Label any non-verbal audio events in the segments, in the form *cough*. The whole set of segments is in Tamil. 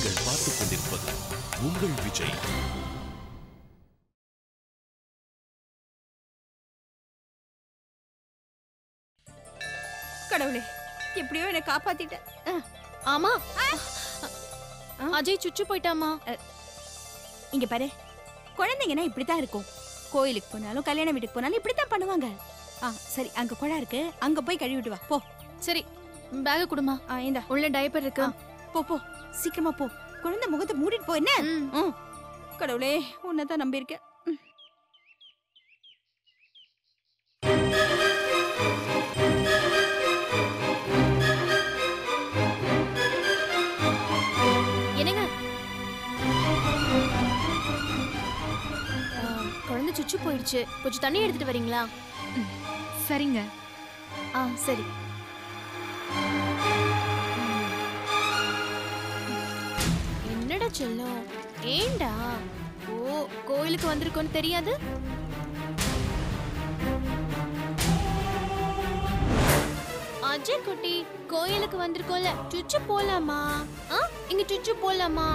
நீங்கள் பார்த்துக் கொண்டிருப்பது உங்கள் விஜய். கடவுளே எப்படியோ என்னை காப்பாத்திட்ட. ஆமா. அஜய் சுச்சு போயிட்டாமா இங்க பாரு குழந்தைங்கன்னா இப்படித்தான் இருக்கும். கோயிலுக்கு போனாலும் கல்யாண வீட்டுக்கு போனாலும் இப்படித்தான் பண்ணுவாங்க. ஆ சரி அங்க குழா இருக்கு. அங்க போய் கழுவிட்டு வா. போ. சரி பேக குடுமா ஆ இந்தா. உள்ள டைப்பர் இருக்கு. போ போ. சீக்கிரமா போ. குழந்தை முகத்தை மூடிட்டு போ என்ன. கடவுளே உன்னதான் நம்பியிருக்கேன். குழந்தை சுச்சு போயிடுச்சு. கொஞ்சம் தண்ணி எடுத்துட்டு வரீங்களா? சரிங்க. ஆ சரி. ஏண்டா? ஓ கோயிலுக்கு வந்திருக்கோன்னு தெரியாது? அஜய் குட்டி கோயிலுக்கு வந்திருக்கோம்ல. சுச்சு போலாமா? ஆ இங்க சுச்சு போலாமா?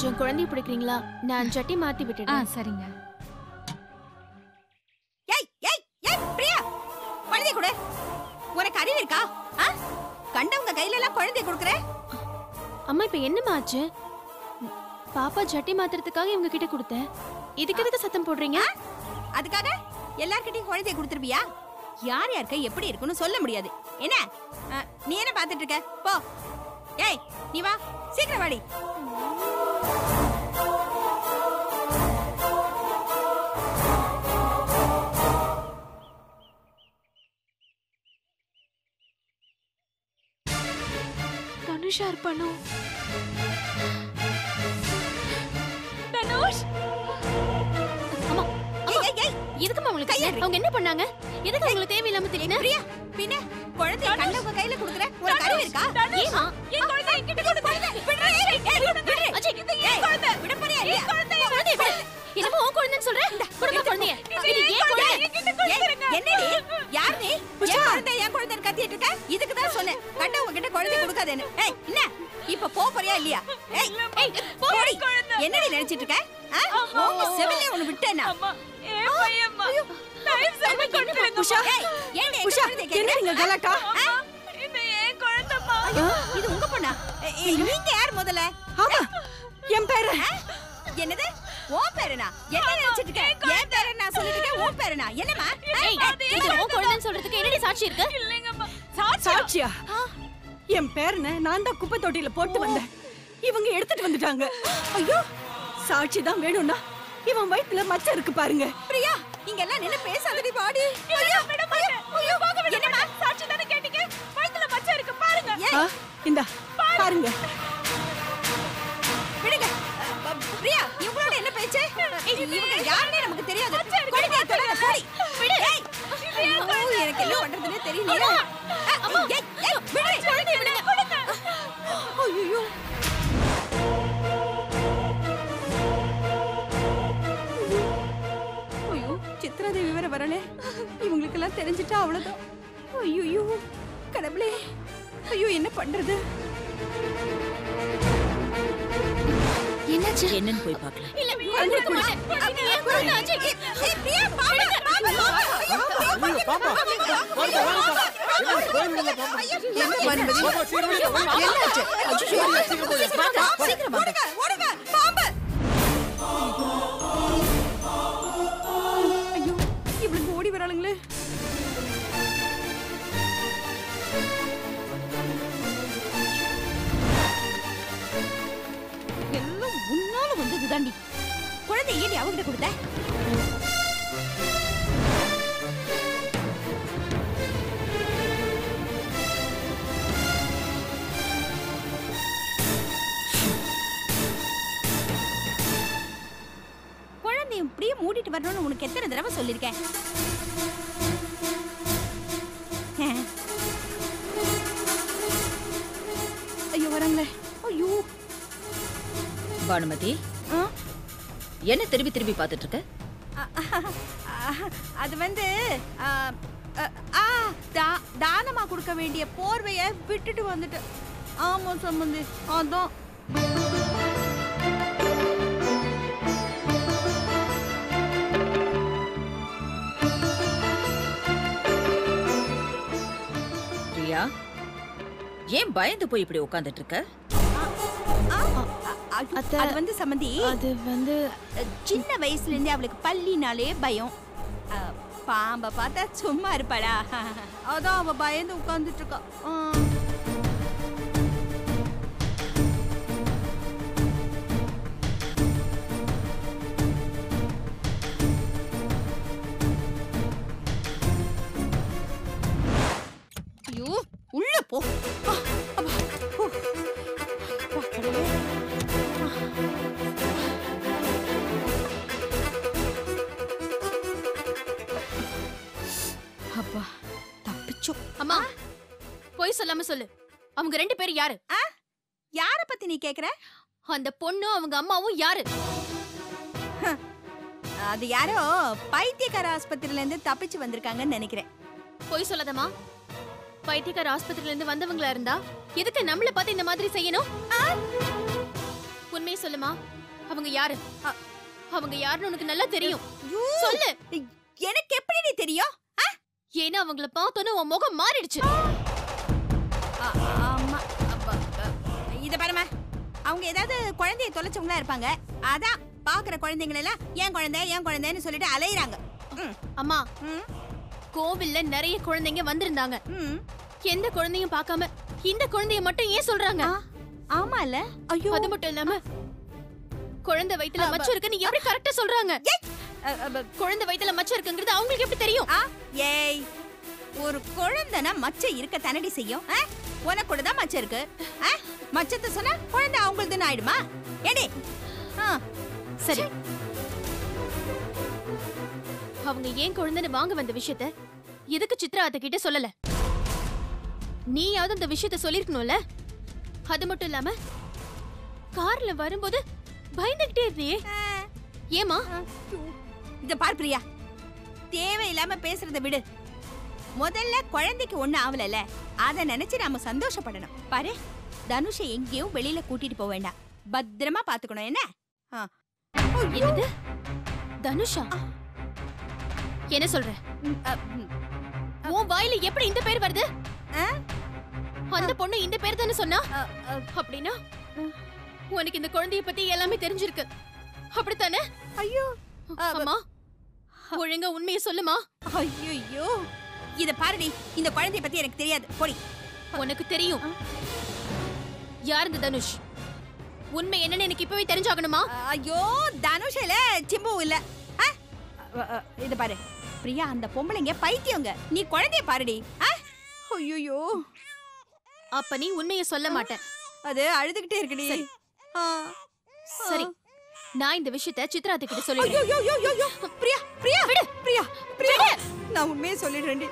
கொஞ்சம் குழந்தை பிடிக்கிறீங்களா? நான் சட்டி மாத்தி ஆ சரிங்க. ஏய் ஏய் ஏய் பிரியா! குழந்தைய கொடு. உனக்கு அறிவு இருக்கா? ஆ? கண்டவங்க கையில எல்லாம் குழந்தைய கொடுக்குற? அம்மா இப்ப என்னம்மா ஆச்சு? ம், பாப்பா சட்டி மாத்துறதுக்காக இவங்க கிட்ட கொடுத்தேன். இதுக்கு எதுக்கு சத்தம் போடுறீங்க? அதுக்காக எல்லார்கிட்டயும் குழந்தைய கொடுத்துருவியா யார் யாருக்கு எப்படி இருக்குன்னு சொல்ல முடியாது. என்ன? ஆ, நீ என்ன பார்த்துட்டு இருக்க? போ. ஏய் நீ வா. சீக்கிரம் வாடி. தனுஷா இருப்பானோ தனுஷ்! அம்மா எதுக்குமா உங்களுக்கு கையை அவங்க என்ன பண்ணாங்க? எதுக்கு உங்களுக்கு தேவையில்லாம தெரியல பிரியா பின்ன குழந்தைய கண்டவங்க கையில கொடுக்குற உனக்கு அறிவு இருக்கா? ஏமா என் குழந்தை என்கிட்ட கொடு குழந்தை விடுறா ஏய் ஏய் விடுறா அஜய் இது ஏன் குழந்தை. விட போறியா இல்லையா? குழந்தைய விடு. என்னமோ உன் குழந்தைன்னு சொல்ற? குடும்ப குழந்தைய. இது ஏன் குழந்தை? என்னடி? யார் நீ? என் குழந்தை என் குழந்தைன்னு கத்திட்டு இருக்க? இதுக்கு தான் சொன்னேன். கிட்ட ஏய் என்ன? இப்ப போ போறியா இல்லையா? ஏய் ஏய் போடி. என்னடி நினைச்சிட்டு இருக்க? உங்க செவிலே ஒண்ணு விட்டேனா இது உங்க பொண்ணா? நீங்க யார் முதல்ல? என் பேரு? என்னது? உன் பேருனா? என்ன நினைச்சிட்டு இருக்க? என் பேரு நான் சொல்லிட்டு இருக்கேன் உன் பேருனா? என்னமா இது உன் குழந்தைன்னு சொல்றதுக்கு என்னடி சாட்சி இருக்கு? சாட்சியா? என் பேரனை நான் தான் குப்பை தொட்டியில போட்டு வந்தேன். இவங்க எடுத்துட்டு வந்துட்டாங்க. ஐயோ சாட்சி தான் வேணும்னா. இவன் வயித்துல மச்சம் இருக்கு பாருங்க. பிரியா இங்க எல்லாம் நின்னு பேசாதடி பாடி ஐயோ ஐயோ ஐயோ போக என்னமா சாட்சி தானே கேட்டீங்க? வயித்துல மச்சம் இருக்கு பாருங்க. இந்தா பாருங்க. விடுங்க. பிரியா இவங்களோட என்ன பேச்சு? இவங்க யாருன்னே நமக்கு தெரியாது. கொடுங்க தொலைங்க போடி. விடு. எனக்கு என்ன பண்றதுன்னே தெரியல அம்மா. ஐயோ ஐயோ சித்ராதேவி வேற வரல. இவங்களுக்கெல்லாம் தெரிஞ்சிட்டா அவ்வளவுதான். ஐயோ கடவுளே. ஐயோ என்ன பண்றது? என்னாச்சு? என்னன்னு போய் பார்க்கலாம். இல்ல பாப்பா, பாப்பா, பாப்பா. பாப்பா. ஓடி வராளுங்களே எல்லாம் உன்னாலும் வந்தது தாண்டி குழந்தை ஏடி அவகிட்ட கொடுத்த? வரணும்னு உனக்கு எத்தனை தடவை சொல்லியிருக்கேன்? ஐயோ வராங்களே. ஐயோ. பானுமதி ஆ? என்ன திரும்பி திரும்பி பார்த்துட்டு இருக்க? அது வந்து தானமா கொடுக்க வேண்டிய போர்வைய விட்டுட்டு வந்துட்டேன் ஆமா சம்பந்தி அதான். ஏன் பயந்து போய் இப்படி உட்கார்ந்துட்டு இருக்க அது வந்து சம்மந்தி அது வந்து சின்ன வயசுல இருந்தே அவளுக்கு பள்ளினாலே பயம். பாம்ப பார்த்தா சும்மா இருப்பாடா அதான் அவ பயந்து உட்கார்ந்துட்டு இருக்கா அப்பா தப்பிச்சோம் அம்மா போய் சொல்லாம சொல்லு. அவங்க ரெண்டு பேரும் யாரு? யார பத்தி நீ கேக்குற? அந்த பொண்ணும் அவங்க அம்மாவும் யாரு? அது யாரோ பைத்தியக்கார ஆஸ்பத்திரியில இருந்து தப்பிச்சு வந்திருக்காங்கன்னு நினைக்கிறேன். போய் சொல்லாதம்மா. பைத்தியக்கார ஆஸ்பத்திரியில இருந்து வந்தவங்களா இருந்தா எதுக்கு நம்மள பார்த்து இந்த மாதிரி செய்யணும்? உண்மையை சொல்லுமா. அவங்க யாரு? அவங்க யாருன்னு உனக்கு நல்லா தெரியும். சொல்லு. எனக்கு எப்படி நீ தெரியும்? ஏன்னா அவங்கள பார்த்தோன்னு உன் முகம் மாறிடுச்சு. ஆமா. இத பாருமா அவங்க ஏதாவது குழந்தைய தொலைச்சவங்களா இருப்பாங்க. அதான் பாக்குற குழந்தைங்களை எல்லாம் ஏன் குழந்தை ஏன் குழந்தைன்னு சொல்லிட்டு அலையுறாங்க. அம்மா கோவில்ல நிறைய குழந்தைங்க வந்திருந்தாங்க. எந்த குழந்தையும் பார்க்காம இந்த குழந்தைய மட்டும் ஏன் சொல்றாங்க? ஆமால ஐயோ. அது மட்டும் இல்லாம குழந்தை வயித்துல மச்சம் இருக்குன்னு எப்படி கரெக்டா சொல்றாங்க? குழந்தை வயித்துல மச்சம் இருக்குங்கிறது அவங்களுக்கு எப்படி தெரியும்? ஆ, ஏய் ஒரு குழந்தைனா மச்சம் இருக்க தனடி செய்யும். ஆ? உனக்கு கூட தான் மச்சம் இருக்கு. ஆ? மச்சத்தை சொன்னா குழந்தை அவங்களுதுன்னு ஆயிடுமா? ஏடி ஆ, சரி. அவங்க ஏன் குழந்தைன்னு வாங்க வந்த விஷயத்த எதுக்கு சித்ரா அத்தை கிட்ட சொல்லல? நீயாவது அந்த விஷயத்த சொல்லிருக்கணும்ல? அது மட்டும் இல்லாம கார்ல வரும்போது பயந்துகிட்டே இருந்தியே. ஏமா. இத பார் பிரியா. தேவையில்லாம பேசுறத விடு. முதல்ல குழந்தைக்கு ஒண்ணு ஆவலல அத நினைச்சு நாம சந்தோஷப்படணும். பாரு தனுஷை எங்கேயும் வெளியில கூட்டிட்டு போக வேண்டாம். பத்திரமா பாத்துக்கணும் என்ன. என்னது? தனுஷா? என்ன சொல்ற. உன் வாயில எப்படி இந்த பேர் வருது? அந்த பொண்ணு இந்த பேர் தானே சொன்னா? அப்படின்னா உனக்கு இந்த குழந்தைய பத்தி எல்லாமே தெரிஞ்சிருக்கு. அப்படித்தானே? ஐயோ. அம்மா ஒழுங்கா உண்மையை சொல்லுமா? ஐயோ இத பாருடி இந்த குழந்தைய பத்தி எனக்கு தெரியாது. போடி. உனக்கு தெரியும். யார் இந்த தனுஷ்? உண்மை என்னன்னு எனக்கு இப்பவே தெரிஞ்சாகணுமா? ஐயோ தனுஷ் இல்ல சிம்பு இல்ல. இத பாரு. பிரியா அந்த பொம்பளைங்க பைத்தியங்க. நீ குழந்தைய பாருடி. ஐயோ அப்ப நீ உண்மையை சொல்ல மாட்ட. அது அழுதுகிட்டே இருக்குடி. சரி. நான் இந்த விஷயத்த சித்ராத்து கிட்ட சொல்லிடுறேன். ஐயோ ஐயோ ஐயோ பிரியா பிரியா. விடு. பிரியா பிரியா. நான் உண்மையை சொல்லிடுறேன்டி.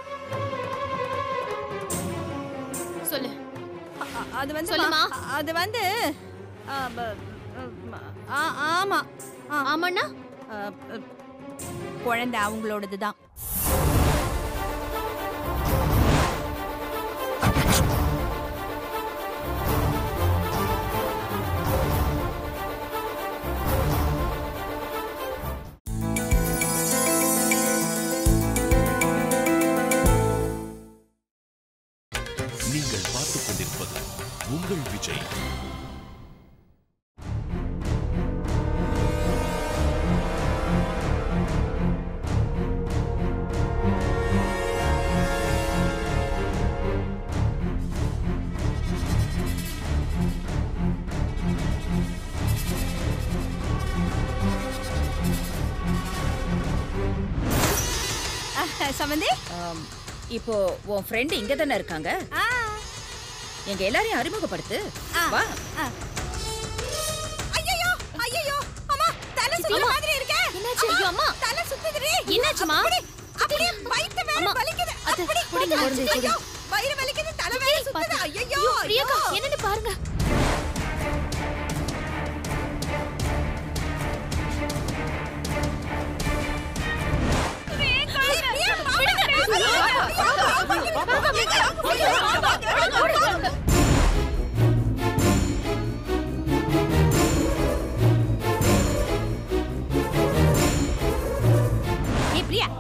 சொல்லு. அது வந்து சொல்லுமா. அது வந்து ஆமா. ஆமாண்ணா? குழந்தை அவங்களோடது தான் சமந்தி ஆம், இப்போ உன் ஃப்ரெண்ட் இங்க தானே இருக்காங்க. எங்க எல்லாரையும் அறிமுகப்படுத்து. வா. ஐயோ ஐயோ அம்மா தலை சுத்த மாதிரி இருக்கே. என்னாச்சு? ஐயோ அம்மா. தலை சுத்துதுடி. என்னாச்சுமா அப்படி, அப்படியே வயித்து வேற வலிக்குது. அப்படி, ஐயோ, குடிங்க, குடிங்க. வயிறு வலிக்குது தலை வேற சுத்துது. ஐயோ, பிரியங்கா என்னன்னு பாருங்க.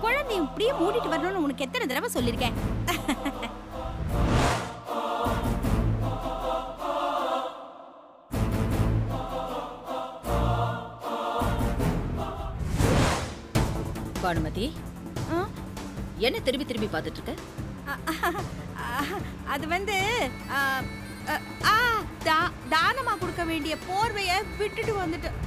குழந்தைய இப்படியே மூடிட்டு வரணும்னு உனக்கு எத்தனை தடவை சொல்லியிருக்கேன்? பானுமதி என்ன திரும்பி திரும்பி பார்த்துட்டு இருக்க அது வந்து தானமா கொடுக்க வேண்டிய போர்வைய விட்டுட்டு வந்துட்டேன்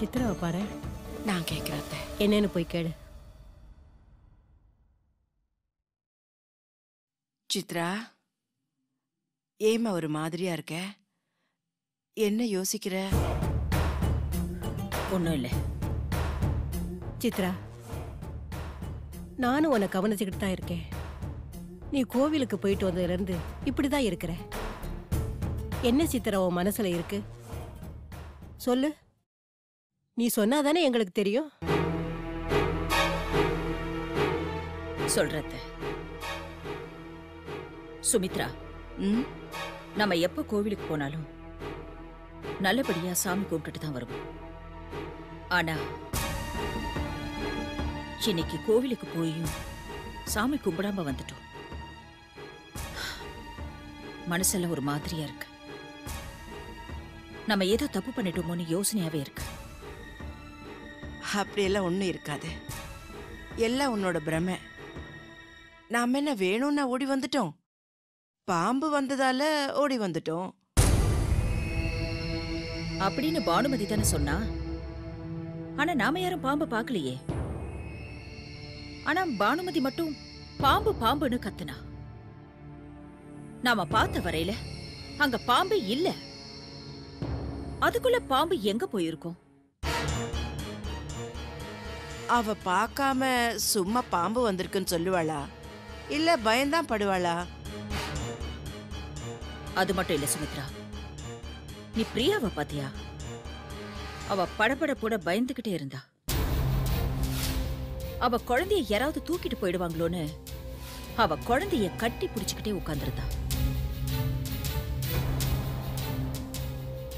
சித்ராவை பாரு. நான் கேட்கிறேன். என்னன்னு போய் கேளு. சித்ரா? ஏம்மா ஒரு மாதிரியா இருக்க? என்ன யோசிக்கிற? ஒன்றும் இல்லை. சித்ரா நானும் உன்னை கவனிச்சுக்கிட்டு தான் இருக்கேன். நீ கோவிலுக்கு போயிட்டு வந்ததுல இருந்து இப்படிதான் இருக்கிற. என்ன சித்ரா உன் மனசுல இருக்கு? சொல்லு. நீ சொன்னாதானே எங்களுக்கு தெரியும்? சொல்றத. சுமித்ரா. ம்? நம்ம எப்ப கோவிலுக்கு போனாலும் நல்லபடியா சாமி கும்பிட்டுட்டு தான் வருவோம். ஆனா இன்னைக்கு கோவிலுக்கு போயும் சாமி கும்பிடாம வந்துட்டோம். மனசெல்லாம் ஒரு மாதிரியா இருக்கு. நம்ம ஏதோ தப்பு பண்ணிட்டோமோன்னு யோசனையாவே இருக்கு. அப்படியெல்லாம் ஒன்றும் இருக்காது. எல்லாம் உன்னோட பிரமை. நாம என்ன வேணும்னா ஓடி வந்துட்டோம்? பாம்பு வந்ததால ஓடி வந்துட்டோம். அப்படின்னு பானுமதி தானே சொன்னா. ஆனா நாம யாரும் பாம்பை பார்க்கலையே. ஆனா பானுமதி மட்டும் பாம்பு பாம்புன்னு கத்துனா. நாம பார்த்த வரையில அங்க பாம்பு இல்ல. அதுக்குள்ள பாம்பு எங்க போயிருக்கும்? அவ பார்க்காம சும்மா பாம்பு வந்திருக்குன்னு சொல்லுவாளா? இல்ல பயந்தான் படுவாளா? அது மட்டும் இல்ல சுமித்ரா. நீ பிரியாவை பாத்தியா? அவ படபட கூட பயந்துகிட்டே இருந்தா. அவ குழந்தைய யாராவது தூக்கிட்டு போயிடுவாங்களோன்னு அவ குழந்தைய கட்டி பிடிச்சுக்கிட்டே உட்கார்ந்திருந்தா.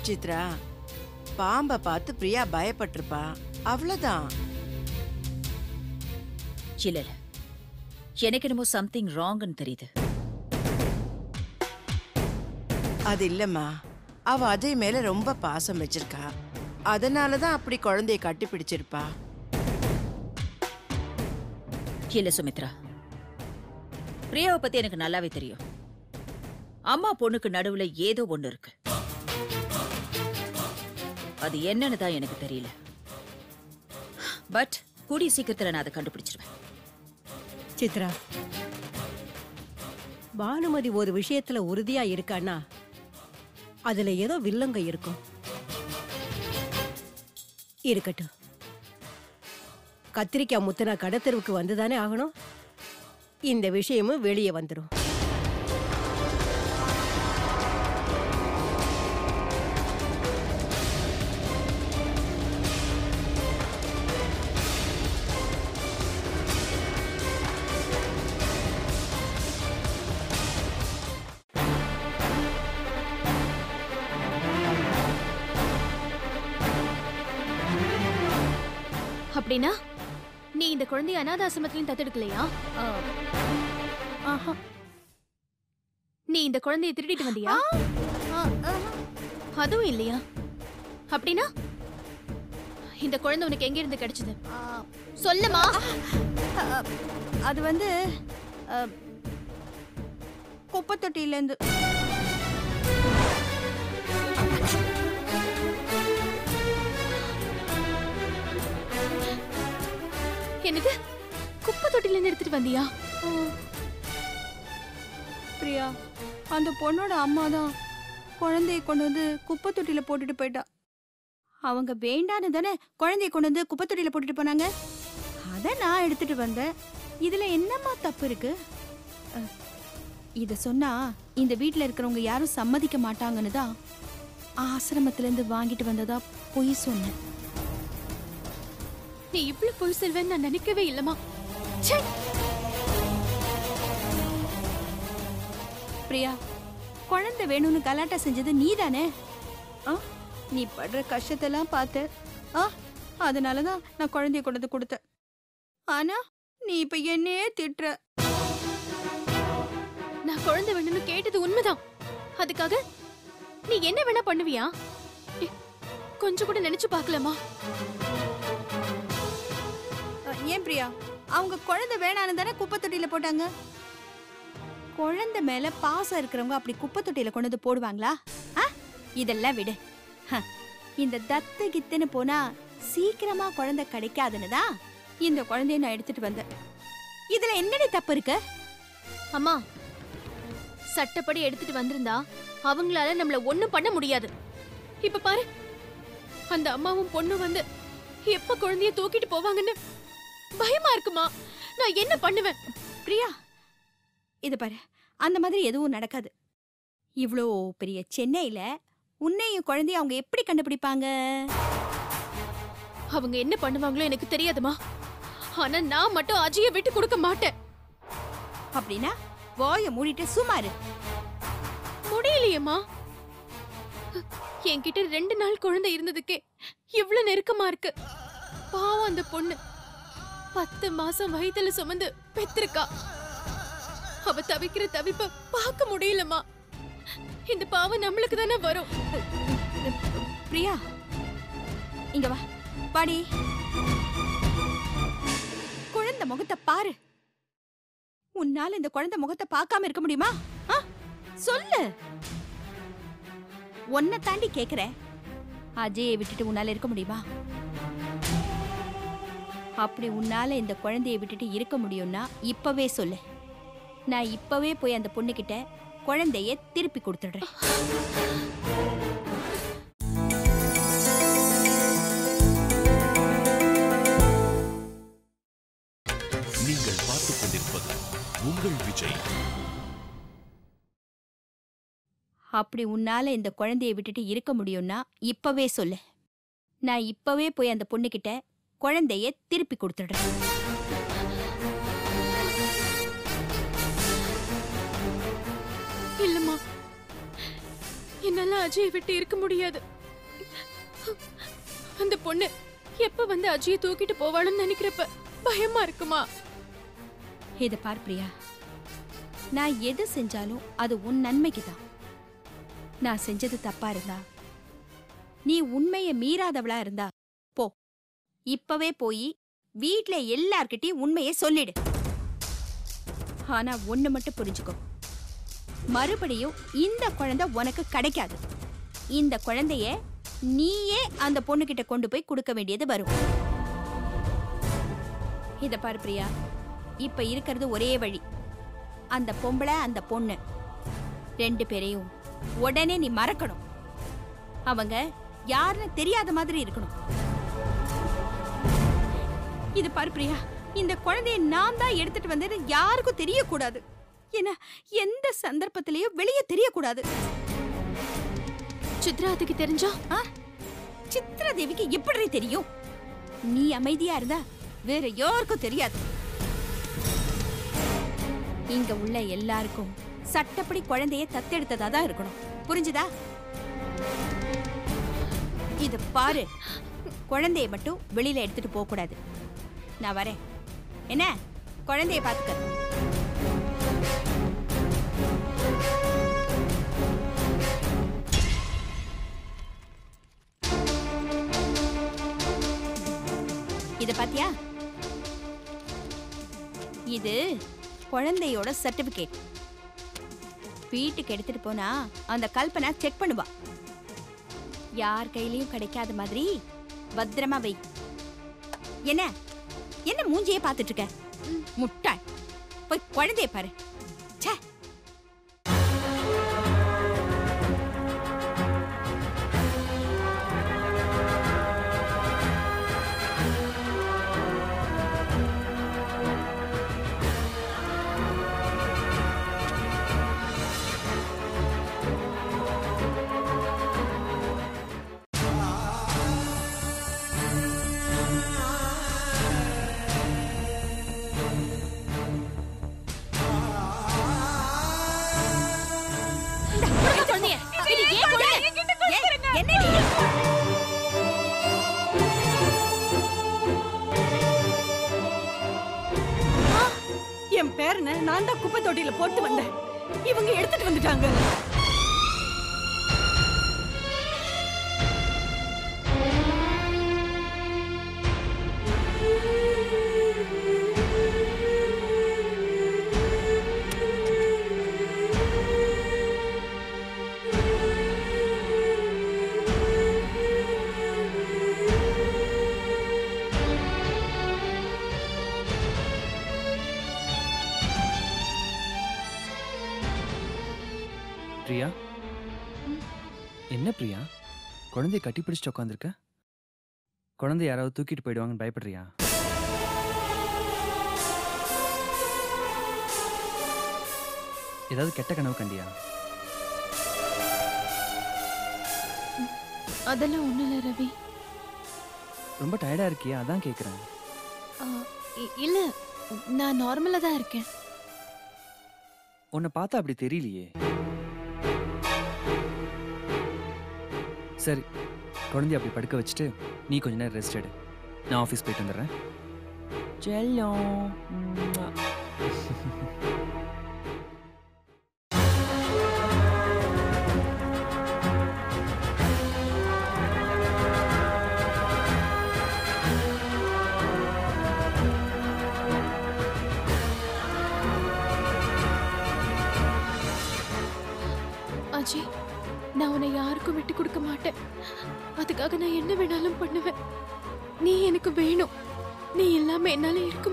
சித்ரா பாம்பை பார்த்து பிரியா பயப்பட்டிருப்பா. அவ்வளவுதான். இல்ல இல்ல. எனக்கு என்னமோ சம்திங் ராங்னு தெரியுது. அது இல்லம்மா. அவ அஜய் மேல ரொம்ப பாசம் வச்சிருக்கா. அதனாலதான் அப்படி குழந்தைய கட்டி பிடிச்சிருப்பா. இல்ல சுமித்ரா. பிரியாவை பத்தி எனக்கு நல்லாவே தெரியும். அம்மா பொண்ணுக்கு நடுவுல ஏதோ ஒண்ணு இருக்கு. அது என்னன்னு தான் எனக்கு தெரியல. பட் கூடிய சீக்கிரத்துல நான் அதை கண்டுபிடிச்சிருவேன். சித்ரா பானுமதி ஒரு விஷயத்துல உறுதியா இருக்கான்னா அதுல ஏதோ வில்லங்க இருக்கும். இருக்கட்டும். கத்திரிக்காய் முத்துனா கடத்தெருவுக்கு வந்துதானே ஆகணும்? இந்த விஷயமும் வெளியே வந்துடும் அப்படின்னா நீ இந்த குழந்தைய அனாத ஆசிரமத்திலையும் தத்தெடுக்கலையா ஆஹா. நீ இந்த குழந்தைய திருடிட்டு வந்தியா. அதுவும் இல்லையா? அப்படின்னா இந்த குழந்தை உனக்கு எங்க இருந்து கிடைச்சது சொல்லுமா. அது வந்து ஆ, குப்பை தொட்டியிலேருந்து எனக்கு குப்பை தொட்டில இருந்து எடுத்துட்டு வந்தியா? பிரியா அந்த பொண்ணோட அம்மா தான் குழந்தைய கொண்டு வந்து குப்பை தொட்டில போட்டுட்டு போயிட்டா. அவங்க வேண்டான்னு தானே குழந்தைய கொண்டு வந்து குப்பை தொட்டில போட்டுட்டு போனாங்க? அதை நான் எடுத்துட்டு வந்தேன். இதுல என்னம்மா தப்பு இருக்கு? இத சொன்னா இந்த வீட்டுல இருக்கிறவங்க யாரும் சம்மதிக்க மாட்டாங்கன்னு தான் ஆசிரமத்துலேருந்து வாங்கிட்டு வந்ததா பொய் சொன்னேன். நீ இவ்வளவு பொய் செல்வேன்னு நான் நினைக்கவே இல்லமா ச்சே! பிரியா குழந்தை வேணும்னு கலாட்டா செஞ்சது நீதானே? ஆ நீ படுற கஷ்டத்தெல்லாம் பார்த்து ஆ அதனால தான் நான் குழந்தைய கொண்டு வந்து கொடுத்தேன். ஆனா நீ இப்ப என்னையே திட்டுற. நான் குழந்தை வேணும்னு கேட்டது உண்மைதான். அதுக்காக நீ என்ன வேணா பண்ணுவியா? கொஞ்சம் கூட நினைச்சு பார்க்கலாமா ஏன் பிரியா? அவங்க குழந்தை வேணான்னு தானே குப்பை தொட்டியில போட்டாங்க? குழந்தை மேல பாசம் இருக்கிறவங்க அப்படி குப்பை தொட்டியில கொண்டு வந்து போடுவாங்களா? ஆ? இதெல்லாம் விடு. இந்த தத்து கித்துன்னு போனா சீக்கிரமா குழந்தை கிடைக்காதுன்னு தான் இந்த குழந்தைய நான் எடுத்துட்டு வந்தேன். இதுல என்னடி தப்பு இருக்கு? அம்மா சட்டப்படி எடுத்துட்டு வந்திருந்தா அவங்களால நம்மள ஒண்ணும் பண்ண முடியாது. இப்ப பாரு அந்த அம்மாவும் பொண்ணும் வந்து எப்ப குழந்தைய தூக்கிட்டு போவாங்கன்னு பயமா இருக்குமா? நான் என்ன பண்ணுவேன்? பிரியா இது பாரு அந்த மாதிரி எதுவும் நடக்காது. இவ்வளோ பெரிய சென்னையில உன்னையும் குழந்தைய அவங்க எப்படி கண்டுபிடிப்பாங்க? அவங்க என்ன பண்ணுவாங்களோ எனக்கு தெரியாதுமா. ஆனா நான் மட்டும் அஜய விட்டு கொடுக்க மாட்டேன். அப்படின்னா வாய மூடிட்டு சுமாரு முடியலையேம்மா. என்கிட்ட ரெண்டு நாள் குழந்தை இருந்ததுக்கே இவ்வளவு நெருக்கமா இருக்கு. பாவம் அந்த பொண்ணு. பத்து மாசம் வயித்துல சுமந்து பெத்திருக்கா. அவ தவிக்கிற தவிப்ப பார்க்க முடியலம்மா. இந்த பாவம் நம்மளுக்கு தானே வரும். பிரியா இங்க வா. பாடி குழந்தை முகத்தை பாரு. உன்னால இந்த குழந்தை முகத்தை பார்க்காம இருக்க முடியுமா? ஆ? சொல்லு. உன்னை தாண்டி கேக்குற அஜயை விட்டுட்டு உன்னால இருக்க முடியுமா? அப்படி உன்னால இந்த குழந்தையை விட்டுட்டு இருக்க முடியும்னா இப்பவே சொல்லு. நான் இப்பவே போய் அந்த பொண்ணுகிட்ட குழந்தைய திருப்பி கொடுத்துடுறேன். நீங்கள் பார்த்துக் கொண்டிருப்பது உங்கள் விஜய். அப்படி உன்னால இந்த குழந்தையை விட்டுட்டு இருக்க முடியும்னா இப்பவே சொல்லு. நான் இப்பவே போய் அந்த பொண்ணுகிட்ட குழந்தைய திருப்பி கொடுத்துடுறேன். இல்லம்மா. என்னால அஜயை விட்டு இருக்க முடியாது. அந்த பொண்ணு எப்ப வந்து அஜயை தூக்கிட்டு போவாளுன்னு நினைக்கிறப்ப பயமா இருக்குமா? இத பார் பிரியா. நான் எது செஞ்சாலும் அது உன் நன்மைக்கு தான் நான் செஞ்சது தப்பா இருந்தா நீ உண்மையை மீறாதவளா இருந்தா இப்பவே போய் வீட்ல எல்லார்கிட்டயும் உண்மையை சொல்லிடு. ஆனா ஒண்ணு மட்டும் புரிஞ்சுக்கோ. மறுபடியும் இந்த குழந்தை உனக்கு கிடைக்காது. இந்த குழந்தைய நீயே அந்த பொண்ணுகிட்ட கொண்டு போய் கொடுக்க வேண்டியது வரும். இத பாரு பிரியா. இப்ப இருக்கிறது ஒரே வழி. அந்த பொம்பளை அந்த பொண்ணு. ரெண்டு பேரையும் உடனே நீ மறக்கணும். அவங்க யாருன்னு தெரியாத மாதிரி இருக்கணும். இது பாரு பிரியா இந்த குழந்தைய நான் தான் எடுத்துட்டு வந்தது யாருக்கும் தெரியக்கூடாது. ஏன்னா எந்த சந்தர்ப்பத்திலயும் வெளியே தெரியக்கூடாது. சித்ரா அதுக்கு தெரிஞ்சா? ஆ? சித்ரா தேவிக்கு எப்படி தெரியும்? நீ அமைதியா இருந்தா வேற யாருக்கும் தெரியாது. இங்க உள்ள எல்லாருக்கும் சட்டப்படி குழந்தைய தத்தெடுத்ததா தான் இருக்கணும். புரிஞ்சுதா? இது பாரு குழந்தைய மட்டும் வெளியில எடுத்துட்டு போக கூடாது நான் வரேன். என்ன? குழந்தைய பார்த்துக்க. இத பாத்தியா இது குழந்தையோட சர்டிபிகேட் வீட்டுக்கு எடுத்துட்டு போனா அந்த கல்பனை செக் பண்ணுவா. யார் கையிலயும் கிடைக்காத மாதிரி பத்திரமா வை. என்ன? என்ன மூஞ்சியே பார்த்துட்டு இருக்க? முட்டாள். போய் குழந்தைய பாரு. ச்சே. என் பேரனை நான் தான் குப்பை தொட்டியில போட்டு வந்தேன். இவங்க எடுத்துட்டு வந்துட்டாங்க. குழந்தைய கட்டி பிடிச்சிட்டு உட்காந்துருக்க குழந்தை யாராவது தூக்கிட்டு போயிடுவாங்கன்னு பயப்படுறியா? ஏதாவது கெட்ட கனவு கண்டியா? அதெல்லாம் இல்ல ரவி. ரொம்ப டயர்டா இருக்கியா? அதான் கேக்குறேன். இல்ல நான் நார்மலா தான் இருக்கேன். உன்னை பார்த்தா அப்படி தெரியலையே. சரி குழந்தைய அப்படி படுக்க வச்சுட்டு நீ கொஞ்ச நேரம் ரெஸ்ட் எடு. நான் ஆஃபீஸ் போயிட்டு வந்துடுறேன். செல்லம். *laughs* கொடுக்க மாட்டேன் அதுக்காக நான் என்ன வேணாலும் பண்ணுவேன். நீ எனக்கு வேணும். நீ இல்லாம என்னால இருக்க